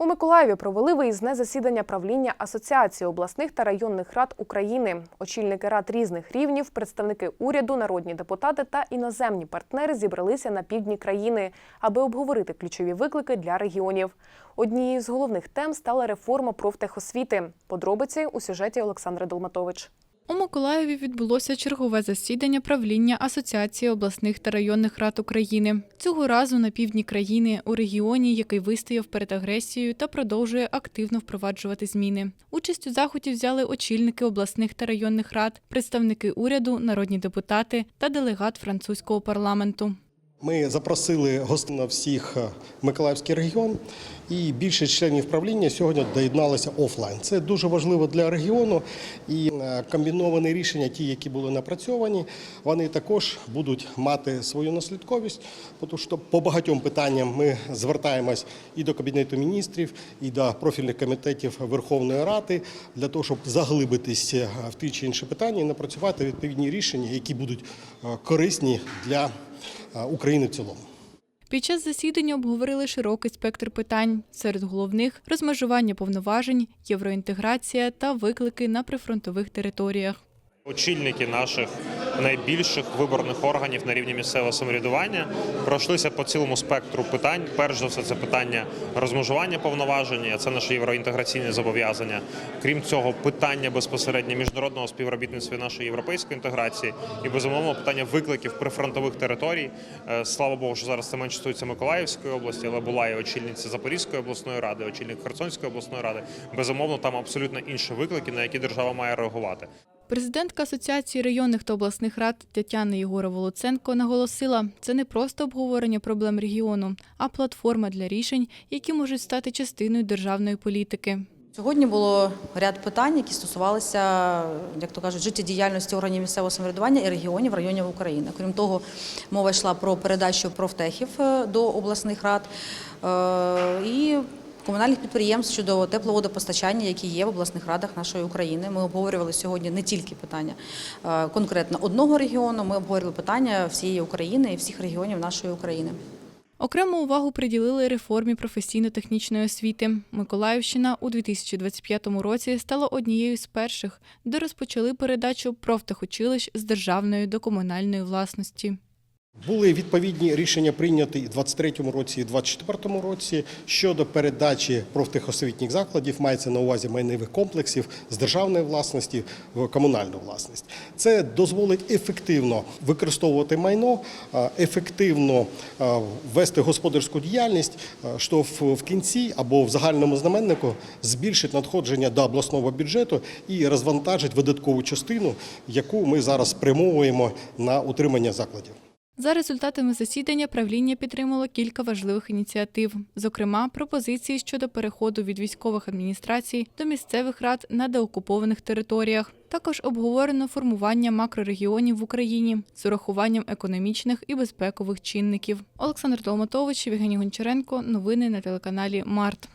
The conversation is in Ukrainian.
У Миколаєві провели виїзне засідання правління Асоціації обласних та районних рад України. Очільники рад різних рівнів, представники уряду, народні депутати та іноземні партнери зібралися на півдні країни, аби обговорити ключові виклики для регіонів. Однією з головних тем стала реформа профтехосвіти. Подробиці у сюжеті Олександра Долматович. У Миколаєві відбулося чергове засідання правління Асоціації обласних та районних рад України. Цього разу на півдні країни, у регіоні, який вистояв перед агресією та продовжує активно впроваджувати зміни. Участь у заході взяли очільники обласних та районних рад, представники уряду, народні депутати та делегат французького парламенту. Ми запросили гостей на всіх е, Миколаївський регіон, і більшість членів правління сьогодні доєдналися офлайн. Це дуже важливо для регіону. І е, комбіновані рішення, ті, які були напрацьовані, вони також будуть мати свою наслідковість. Тому що по багатьом питанням ми звертаємось і до кабінету міністрів, і до профільних комітетів Верховної Ради для того, щоб заглибитися в ті чи інші питання і напрацювати відповідні рішення, які будуть е, корисні для е, України в цілому. Під час засідання обговорили широкий спектр питань. Серед головних розмежування повноважень, євроінтеграція та виклики на прифронтових територіях. Очільники наших найбільших виборних органів на рівні місцевого самоврядування пройшлися по цілому спектру питань. Перш за все, це питання розмежування повноважень, а це наше євроінтеграційне зобов'язання. Крім цього, питання безпосередньо міжнародного співробітництва нашої європейської інтеграції і безумовно питання викликів прифронтових територій. Е, Слава Богу, що зараз це менше стосується Миколаївської області, але була і очільниця Запорізької обласної ради, очільник Херсонської обласної ради. Безумовно, там абсолютно інші виклики, на які держава має реагувати. Президентка Асоціації районних та обласних рад Тетяна Єгорова Луценко наголосила, це не просто обговорення проблем регіону, а платформа для рішень, які можуть стати частиною державної політики. Сьогодні було ряд питань, які стосувалися, як то кажуть, життєдіяльності органів місцевого самоврядування і регіонів районів України. Крім того, мова йшла про передачу профтехів е, до обласних рад е, і комунальних підприємств щодо тепловодопостачання, які є в обласних радах нашої України. Ми обговорювали сьогодні не тільки питання е, конкретно одного регіону, ми обговорювали питання всієї України і всіх регіонів нашої України. Окрему увагу приділили реформі професійно-технічної освіти. Миколаївщина у 2025 році стала однією з перших, де розпочали передачу профтехучилищ з державної до комунальної власності. Були відповідні рішення прийняті і в 23-му році, і в 24-му році щодо передачі профтехосвітніх закладів, мається на увазі майнових комплексів з державної власності в комунальну власність. Це дозволить ефективно використовувати майно, ефективно вести господарську діяльність, що в кінці або в загальному знаменнику збільшить надходження до обласного бюджету і розвантажить видаткову частину, яку ми зараз спрямовуємо на утримання закладів. За результатами засідання правління підтримало кілька важливих ініціатив, зокрема, пропозиції щодо переходу від військових адміністрацій до місцевих рад на деокупованих територіях. Також обговорено формування макрорегіонів в Україні з урахуванням економічних і безпекових чинників. Олександр Долматович, Євгеній Гончаренко. Новини на телеканалі Март.